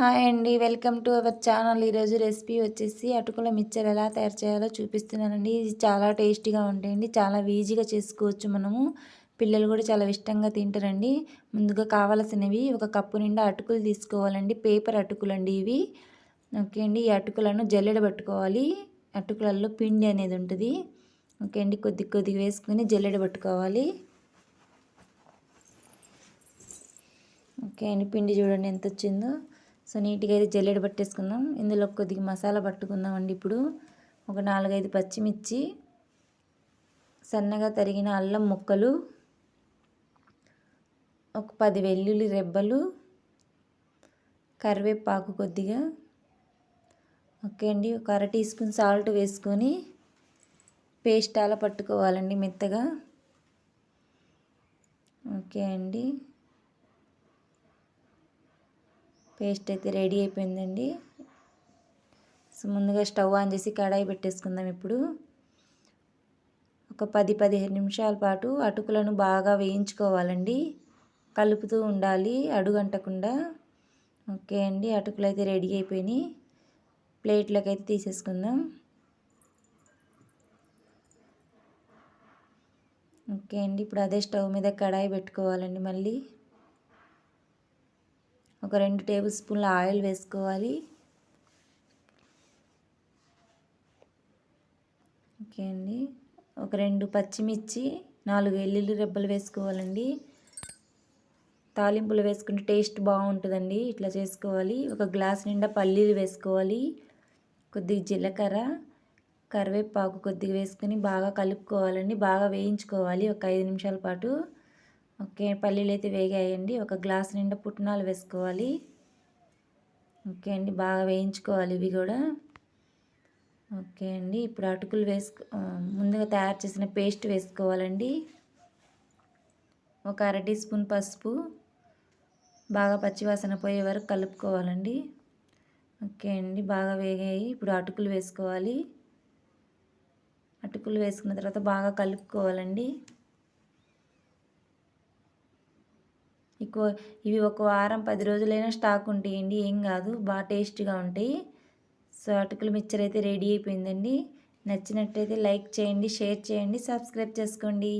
Hi అండి. Welcome to our channel. ఈరోజు recipe వచ్చేసి అటుకుల మిక్చర్ ఎలా తయారు చేయాలో చూపిస్తున్నానండి. ఇది చాలా టేస్టీగా ఉంటాయండి. చాలా ఈజీగా చేసుకోవచ్చు మనము. పిల్లలు కూడా చాలా ఇష్టంగా తింటారండి. ముందుగా కావాల్సినవి ఒక కప్పు నిండా అటుకులు తీసుకోవాలండి. పేపర్ అటుకులు అండి ఇవి. ఓకే అండి. ఈ అటుకులను జల్లెడ పట్టుకోవాలి. అటుకులలో పిండి అనేది ఉంటుంది. ఓకే అండి. కొద్ది కొద్దిగా వేసుకుని జల్లెడ పట్టుకోవాలి. ఓకే అండి. పిండి చూడండి ఎంత వచ్చిందో. సో నీట్గా అయితే జల్లెడ పట్టేసుకుందాం. ఇందులో కొద్దిగా మసాలా పట్టుకుందామండి ఇప్పుడు. ఒక నాలుగైదు పచ్చిమిర్చి సన్నగా తరిగిన అల్లం ముక్కలు ఒక పది వెల్లుల్లి రెబ్బలు కరివేపాకు కొద్దిగా ఓకే అండి. ఒక అర టీ స్పూన్ సాల్ట్ వేసుకొని పేస్ట్ అలా పట్టుకోవాలండి మెత్తగా. ఓకే అండి. పేస్ట్ అయితే రెడీ అయిపోయిందండి. సో ముందుగా స్టవ్ ఆన్ చేసి కడాయి పెట్టేసుకుందాం ఇప్పుడు. ఒక పది పదిహేను నిమిషాల పాటు అటుకులను బాగా వేయించుకోవాలండి. కలుపుతూ ఉండాలి అడుగంటకుండా. ఓకే అండి అటుకులు అయితే రెడీ అయిపోయినాయి. ప్లేట్లోకి అయితే తీసేసుకుందాం. ఓకే అండి ఇప్పుడు అదే స్టవ్ మీద కడాయి పెట్టుకోవాలండి మళ్ళీ. ఒక రెండు టేబుల్ స్పూన్ల ఆయిల్ వేసుకోవాలి. ఓకే అండి. ఒక రెండు పచ్చిమిర్చి నాలుగు వెల్లుల్లి రెబ్బలు వేసుకోవాలండి. తాలింపులు వేసుకుంటే టేస్ట్ బాగుంటుందండి. ఇట్లా చేసుకోవాలి. ఒక గ్లాస్ నిండా పల్లీలు వేసుకోవాలి. కొద్దిగా జీలకర్ర కరివేపాకు కొద్దిగా వేసుకొని బాగా కలుపుకోవాలండి. బాగా వేయించుకోవాలి. ఒక ఐదు నిమిషాల పాటు ఓకే పల్లీలు అయితే వేగాయండి. ఒక గ్లాస్ నిండా పుట్నాలు వేసుకోవాలి. ఓకే అండి బాగా వేయించుకోవాలి ఇవి కూడా. ఓకే అండి ఇప్పుడు అటుకులు వేసుకో ముందుగా తయారు చేసిన పేస్ట్ వేసుకోవాలండి. ఒక అర టీ స్పూన్ పసుపు బాగా పచ్చివాసన పోయే వరకు కలుపుకోవాలండి. ఓకే అండి బాగా వేగాయి. ఇప్పుడు అటుకులు వేసుకోవాలి. అటుకులు వేసుకున్న తర్వాత బాగా కలుపుకోవాలండి. ఎక్కువ ఇవి ఒక వారం పది రోజులైనా స్టాక్ ఉంటాయండి ఏం కాదు. బాగా టేస్ట్గా ఉంటాయి. సో అటుకుల మిక్చర్ అయితే రెడీ అయిపోయిందండి. నచ్చినట్టయితే లైక్ చేయండి షేర్ చేయండి సబ్స్క్రైబ్ చేసుకోండి.